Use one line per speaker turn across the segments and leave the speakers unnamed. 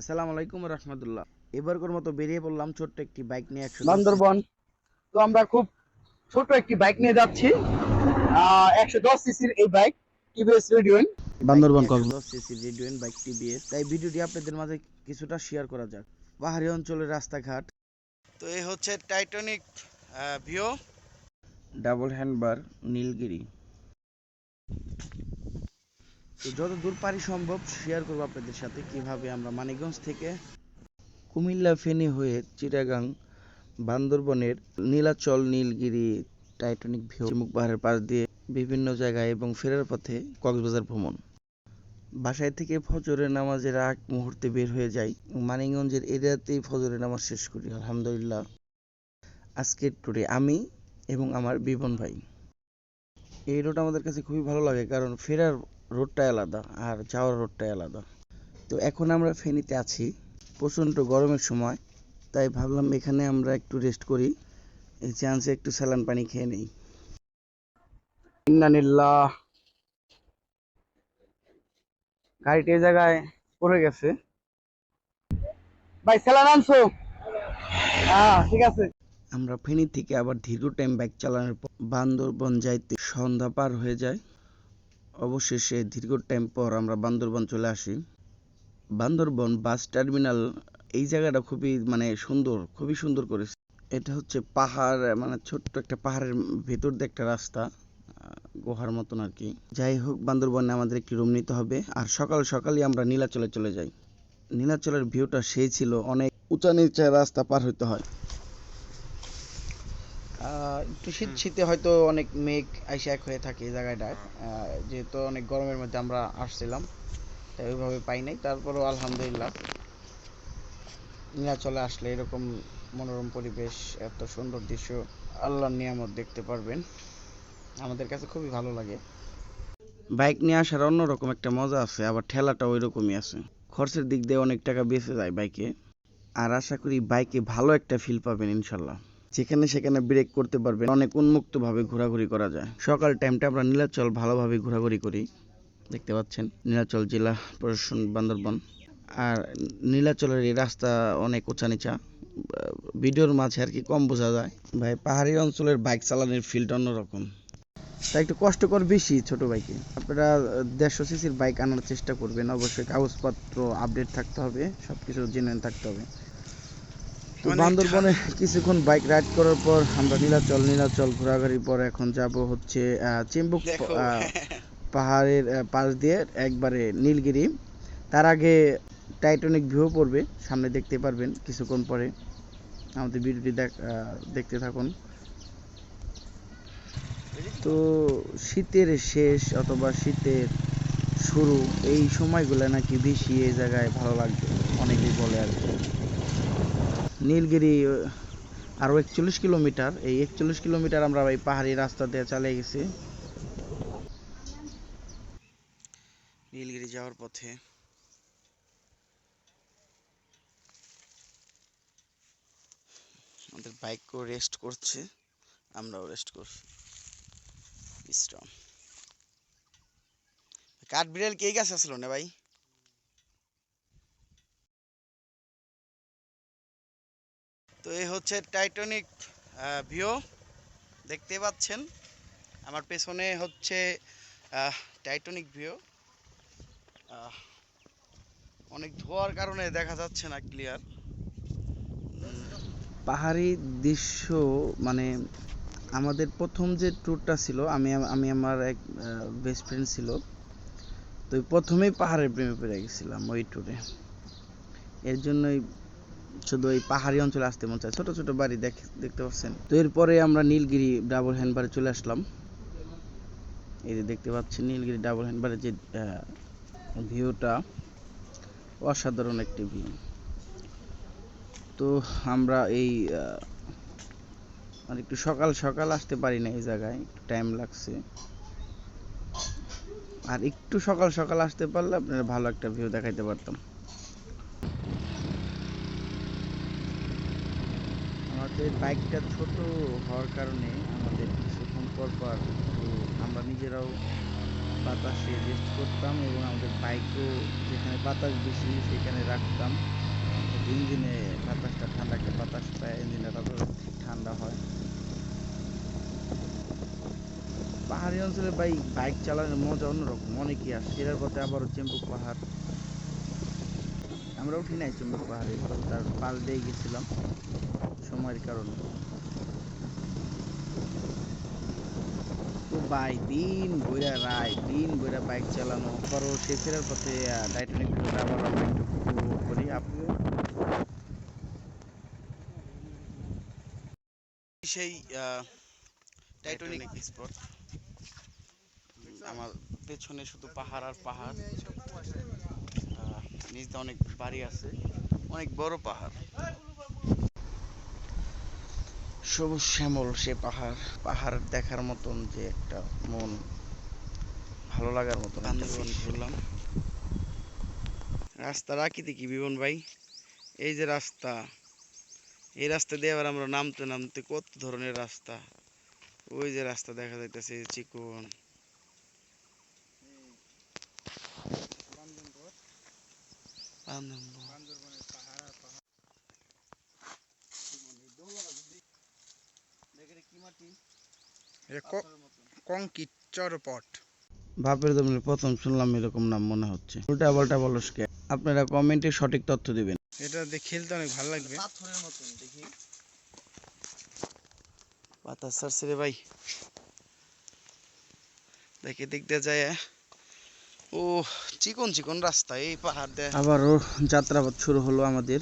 আসসালামু আলাইকুম রহমতুল্লাহ। এবারকার মতো বেরিয়ে পড়লাম ছোট্ট একটি বাইক নিয়ে একশো
বান্দরবন। তো আমরা খুব ছোট একটি বাইক নিয়ে যাচ্ছি। একশো দশ সিসির এই bike TVS Radeon.
Bandarban Cox's Bazar CC Radeon bike TBS তাই ভিডিওটি আপনাদের মাঝে কিছুটা শেয়ার করা যাক। পাহাড়ি অঞ্চলের রাস্তাঘাট। তো এই হচ্ছে টাইটানিক ভিও ডাবল হ্যান্ডবার নীলগিরি। তো যত দূর পারি সম্ভব শেয়ার করব আপনাদের সাথে কীভাবে আমরা মানিকগঞ্জ থেকে কুমিল্লা ফেনী হয়ে চিটাগাং, বান্দরবনের নীলাচল, নীলগিরি, টাইটানিক ভিউ চিমুক পাহাড়ের পাশ দিয়ে বিভিন্ন জায়গায় এবং ফেরার পথে কক্সবাজার ভ্রমণ। বাসায় থেকে ফজরের নামাজের আগ মুহূর্তে বের হয়ে যাই। মানিকগঞ্জের এরিয়াতেই ফজরের নামাজ শেষ করি, আলহামদুলিল্লাহ। আজকের ট্যুরে আমি এবং আমার বিপন ভাই। এই রোড আমাদের কাছে খুবই ভালো লাগে কারণ ফেরার রোডটা আলাদা আর যাওয়ার রোডটাই আলাদা। তো এখন আমরা ফেনীতে আছি, প্রচণ্ড গরমের সময়, তাই ভাবলাম এখানে আমরা একটু রেস্ট করি, এই চান্সে একটু স্যালান পানি খেয়ে নেই।
ইন্নানিল্লাহ এই জায়গায় পড়ে গেছে। ভাই, স্যালান আনছো? হ্যাঁ ঠিক আছে।
আমরা ফেনী থেকে আবার দীর্ঘ টাইম বাইক চালানোর পর বান্দরবন যাইতে সন্ধ্যা পার হয়ে যায়। অবশেষে দীর্ঘ টাইম পর আমরা বান্দরবন চলে আসি। বান্দরবন বাস টার্মিনাল এই জায়গাটা খুবই মানে সুন্দর, খুবই সুন্দর করেছে। এটা হচ্ছে পাহাড় মানে ছোট্ট একটা পাহাড়ের ভেতর দিয়ে একটা রাস্তা গুহার মতন আর কি। যাই হোক, বান্দরবনে আমাদের একটি রুম নিতে হবে। আর সকাল সকালই আমরা নীলাচলে চলে যাই। নীলাচলের ভিউটা সেই ছিল, অনেক উঁচা নিচা রাস্তা পার হইতে হয়। একটু শীত শীতে হয়তো অনেক মেঘ আইসে এক হয়ে থাকে এই জায়গাটায় যেহেতু অনেক গরমের মধ্যে আমরা আসছিলাম তাই ওইভাবে পাই নাই। তারপরেও আলহামদুলিল্লাহ নীলাচলে আসলে এরকম মনোরম পরিবেশ এত সুন্দর দৃশ্য আল্লাহর নিয়ামত দেখতে পারবেন। আমাদের কাছে খুবই ভালো লাগে। বাইক নিয়ে আসার অন্যরকম একটা মজা আছে আবার ঠেলাটা ওই রকমই আছে। খরচের দিক দিয়ে অনেক টাকা বেঁচে যায় বাইকে। আর আশা করি বাইকে ভালো একটা ফিল পাবেন ইনশাল্লাহ। যেখানে সেখানে ব্রেক করতে পারবেন। অনেক উন্মুক্ত ভাবে ঘোরাঘুরি করা যায়। সকাল টাইমটা আমরা নীলাচল ভালোভাবে ঘোরাঘুরি করি। দেখতে পাচ্ছেন, নীলাচল জেলা প্রশাসন বান্দরবন। আর নীলাচলের এই রাস্তা অনেক উঁচা নিচা ভিডিওর মাঝে আর কি কম বোঝা যায়। ভাই, পাহাড়ি অঞ্চলের বাইক চালানোর ফিল্ড অন্যরকম। তাই একটু কষ্টকর বেশি ছোট বাইকে আপনারা দেড়শো সিসির বাইক আনার চেষ্টা করবেন। অবশ্যই কাগজপত্র আপডেট থাকতে হবে, সবকিছু জেনে থাকতে হবে। তো বান্দরবনে কিছুক্ষণ বাইক রাইড করার পর আমরা নীলাচল নীলাচল ঘোরাঘুরির পর এখন যাব হচ্ছে আহ, চিম্বুক পাহাড়ের পাশ দিয়ে একবারে নীলগিরি। তার আগে টাইটানিক ভিউ পড়বে সামনে দেখতে পারবেন কিছুক্ষণ পরে। আমাদের ভিডিওটি দেখ আহ, দেখতে থাকুন। তো শীতের শেষ অথবা শীতের শুরু এই সময়গুলো নাকি বেশি এই জায়গায় ভালো লাগবে অনেকেই বলে আর কি। নীলগিরি আহ, আরও একচল্লিশ কিলোমিটার। এই একচল্লিশ কিলোমিটার আমরা এই পাহাড়ি রাস্তা দিয়ে চালিয়ে গেছি। নীলগিরি যাওয়ার পথে। আমাদের বাইকও রেস্ট করছে। আমরাও রেস্ট করছি। বিশ্রাম। কাঠ বিড়াল কে গাছ আসলো না ভাই? এই হচ্ছে টাইটানিক ভিও দেখতে পাচ্ছেন, আমার পেছনে হচ্ছে টাইটানিক ভিও অনেক ধোয়ার কারণে দেখা যাচ্ছে না ক্লিয়ার পাহাড়ি দৃশ্য মানে আমাদের প্রথম যে ট্যুরটা ছিল, আমি আমি আমার এক বেস্ট ফ্রেন্ড ছিল। তো প্রথমেই পাহাড়ের প্রেমে পড়ে গেছিলাম ওই ট্যুরে এর জন্যই শুধু এই পাহাড়ি অঞ্চলে আসতে মন চায়। ছোট ছোট বাড়ি দেখ দেখতে পাচ্ছেন। তো এরপরে আমরা নীলগিরি ডাবল হ্যান্ডবারে চলে আসলাম। এই যে দেখতে পাচ্ছেন নীলগিরি ডাবল হ্যান্ডবারের যে ভিউটা অসাধারণ একটি ভিউ। তো আমরা এই আহ, মানে একটু সকাল সকাল আসতে পারি না এই জায়গায় একটু টাইম লাগছে। আর একটু সকাল সকাল আসতে পারলে আপনারা ভালো একটা ভিউ দেখাইতে পারতাম। আমাদের বাইকটা ছোট হওয়ার কারণে আমাদের কিছুক্ষণ পর পর আমরা নিজেরাও বাতাসে রেস্ট করতাম এবং আমাদের বাইকও যেখানে বাতাস বেশি সেখানে রাখতাম। ইঞ্জিনে বাতাসটা, ঠান্ডা একটা বাতাস পায় ইঞ্জিনটা তত ঠান্ডা হয়। পাহাড়ি অঞ্চলে বাইক বাইক চালানোর মজা অন্যরকম অনেকই আসে। এটার পথে আবারও চেম্বুক পাহাড়। আমরা উঠি নাই চেম্বুক পাহাড়ে, তার পাল দিয়ে গেছিলাম। সময়ের কারণে। ভাই দিন বইরা রায় দিন বইরা বাইক চালানো। আবারও সে ফেরার পথে টাইটানিক আবার আমরা একটু করি। আপনি সেই টাইটানিক স্পট আমার পেছনে শুধু পাহাড় আর পাহাড়। আহ, নিচ অনেক বাড়ি আছে। অনেক বড় পাহাড়। সবুজ শ্যামল সে পাহাড় পাহাড় দেখার মতন যে একটা মন ভালো লাগার মতন ঘুরলাম রাস্তা রাখিতে কি বিবন ভাই। এই যে রাস্তা এই রাস্তা দিয়ে আবার আমরা নামতে নামতে কত ধরনের রাস্তা। ওই যে রাস্তা দেখা যাইতেছে চিকন।
চরপট
প্রথম শুনলাম এরকম নাম মনে হচ্ছে। উল্টা পাল্টা বলস কে? আপনারা কমেন্টে সঠিক তথ্য দিবেন।
এটা দিয়ে খেলতে অনেক ভালো লাগবে।
বাতাস ছাড়ছে রে ভাই। দেখে দেখতে যায় ও চিকন চিকন রাস্তা এই পাহাড় দেয়। আবারও যাত্রাপথ শুরু হলো আমাদের।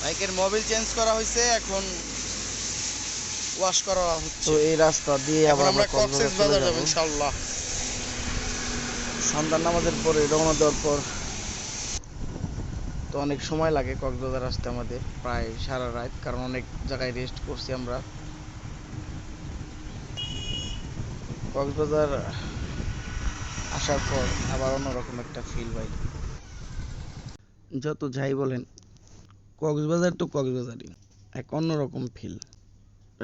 বাইকের মোবিল চেঞ্জ করা হয়েছে এখন ওয়াশ করা হচ্ছে। তো এই রাস্তা দিয়ে আবার আমরা কক্সেস বাজার যাব ইনশাআল্লাহ। সন্ধ্যা নামাজের পরে রওনা দেওয়ার পর তো অনেক সময় লাগে কক্সবাজার আসতে আমাদের প্রায় সারা রাত কারণ অনেক জায়গায় রেস্ট করছি আমরা। কক্সবাজার আসার পর আবার অন্যরকম একটা ফিল ভাই যত যাই বলেন কক্সবাজার তো কক্সবাজারই। এক অন্যরকম ফিল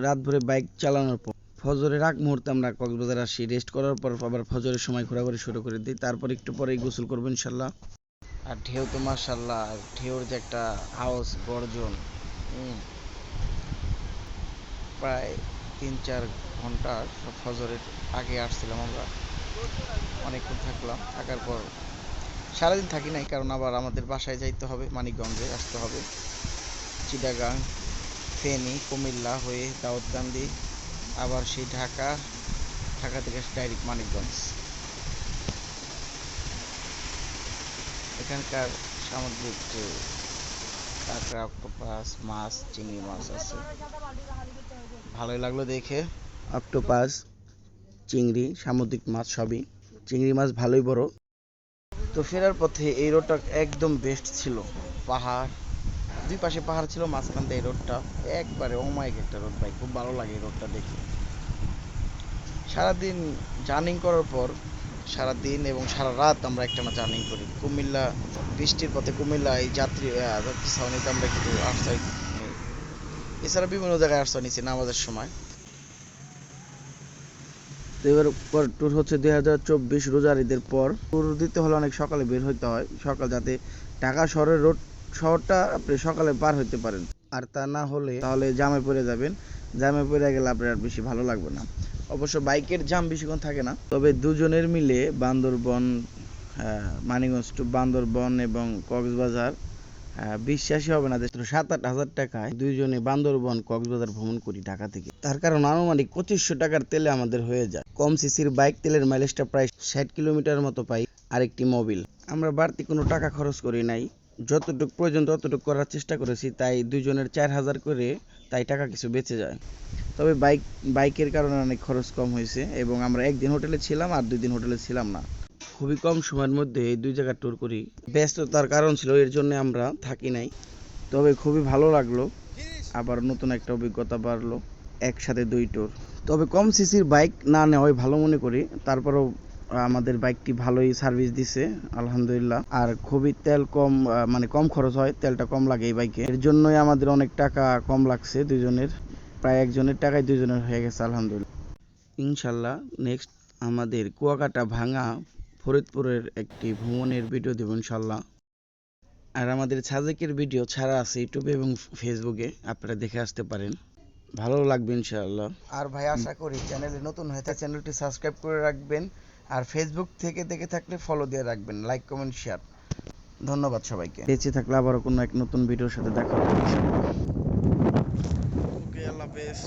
রাত ভরে বাইক চালানোর পর, ফজরের আগ মুহূর্তে আমরা কক্সবাজার আসি। রেস্ট করার পর আবার ফজরের সময় ঘোরাঘুরি শুরু করে দিই। তারপর একটু পরেই গোসল করব ইনশাল্লাহ। আর ঢেউ তো মার্শাল্লাহ ঢেউর যে একটা আওয়াজ গর্জন প্রায় তিন চার ঘণ্টা ফজরের আগে আসছিলাম আমরা। অনেকক্ষণ থাকলাম, থাকার পর সারাদিন থাকি নাই, কারণ আবার আমাদের বাসায় যাইতে হবে, মানিকগঞ্জে আসতে হবে। চিটাগাং, ফেনী, কুমিল্লা হয়ে দাউদকান্দি, আবার সেই ঢাকা ঢাকা থেকে ডাইরেক্ট মানিকগঞ্জ। এখানকার সামুদ্রিক যে কাঁকড়া, অক্টোপাস, মাছ, চিংড়ি মাছ আছে। ভালোই লাগল দেখে। অক্টোপাস, চিংড়ি, সামুদ্রিক মাছ সবই। চিংড়ি মাছ ভালোই বড়। তো ফেরার পথে এই রোডটা একদম বেস্ট ছিল। পাহাড়, দুই পাশে পাহাড় ছিল, মাঝখান দিয়ে এই রোডটা একবারে অমায়িক একটা রোড ভাই, খুব ভালো লাগে এই রোডটা দেখে। সারাদিন জার্নিং করার পর সারা দিন এবং সারা রাত আমরা একটানা জার্নিং করি। কুমিল্লা, বৃষ্টির পথে কুমিল্লা, এই যাত্রী ছাউনিতে আমরা একটু আশ্রয়। এছাড়া বিভিন্ন জায়গায় আশ্রয় নিয়েছি নামাজের সময়। তো এবার পর ট্যুর হচ্ছে দুই হাজার চব্বিশ রোজার ঈদের পর। ট্যুর দিতে হলে অনেক সকালে বের হইতে হয় সকাল যাতে ঢাকা শহরের রোড শহরটা আপনি সকালে পার হইতে পারেন। আর তা না হলে তাহলে জামে পড়ে যাবেন। জামে পড়ে গেলে আপনার আর বেশি ভালো লাগবে না। অবশ্য বাইকের জাম বেশিক্ষণ থাকে না। তবে দুজনের মিলে বান্দরবন আহ, মানিকগঞ্জ টু বান্দরবন এবং কক্সবাজার বিশ্বাসই হবে না সাত আট হাজার টাকায় দুইজনে বান্দরবন কক্সবাজার ভ্রমণ করি ঢাকা থেকে। তার কারণ আনুমানিক পঁচিশশো টাকার তেলে আমাদের হয়ে যায়। কম সিসির বাইক তেলের মাইলেজটা প্রায় ষাট কিলোমিটার মতো পাই আরেকটি মোবিল। আমরা বাড়তি কোনো টাকা খরচ করি নাই। যতটুকু প্রয়োজন ততটুকু করার চেষ্টা করেছি, তাই দুজনের চার হাজার করে তাই টাকা কিছু বেঁচে যায়। তবে বাইক, বাইকের কারণে অনেক খরচ কম হয়েছে এবং আমরা একদিন হোটেলে ছিলাম আর দুই দিন হোটেলে ছিলাম না। খুবই কম সময়ের মধ্যে এই দুই জায়গা ট্যুর করি। ব্যস্ততার কারণ ছিল, এর জন্য আমরা থাকি নাই। তবে খুবই ভালো লাগল। আবার নতুন একটা অভিজ্ঞতা বাড়লো, একসাথে দুই ট্যুর তবে কম সিসির বাইক না নেওয়াই ভালো মনে করি। তারপরেও আমাদের বাইকটি ভালোই সার্ভিস দিছে, আলহামদুলিল্লাহ। আর খুবই তেল কম মানে কম খরচ হয়, তেলটা কম লাগে এই বাইকে এর জন্যই আমাদের অনেক টাকা কম লাগছে দুজনের প্রায় একজনের টাকায় দুজনের হয়ে গেছে, আলহামদুলিল্লাহ। ইনশাল্লাহ নেক্সট আমাদের কুয়াকাটা ভাঙা ফরিদপুরের একটি ভ্রমণের ভিডিও দেব ইনশাল্লাহ আর আমাদের সাজেকের ভিডিও ছাড়া আছে ইউটিউবে এবং ফেসবুকে আপনারা দেখে আসতে পারেন। ভালো লাগবে ইনশাআল্লাহ। আর ভাই আশা করি চ্যানেলে নতুন হয়ে থাকে চ্যানেলটি সাবস্ক্রাইব করে রাখবেন। আর ফেসবুক থেকে দেখে থাকলে ফলো দিয়ে রাখবেন। লাইক কমেন্ট শেয়ার ধন্যবাদ সবাইকে। বেঁচে থাকলে আবারও কোনো এক নতুন ভিডিওর সাথে দেখা হবে। ওকে আল্লাহ হাফেজ।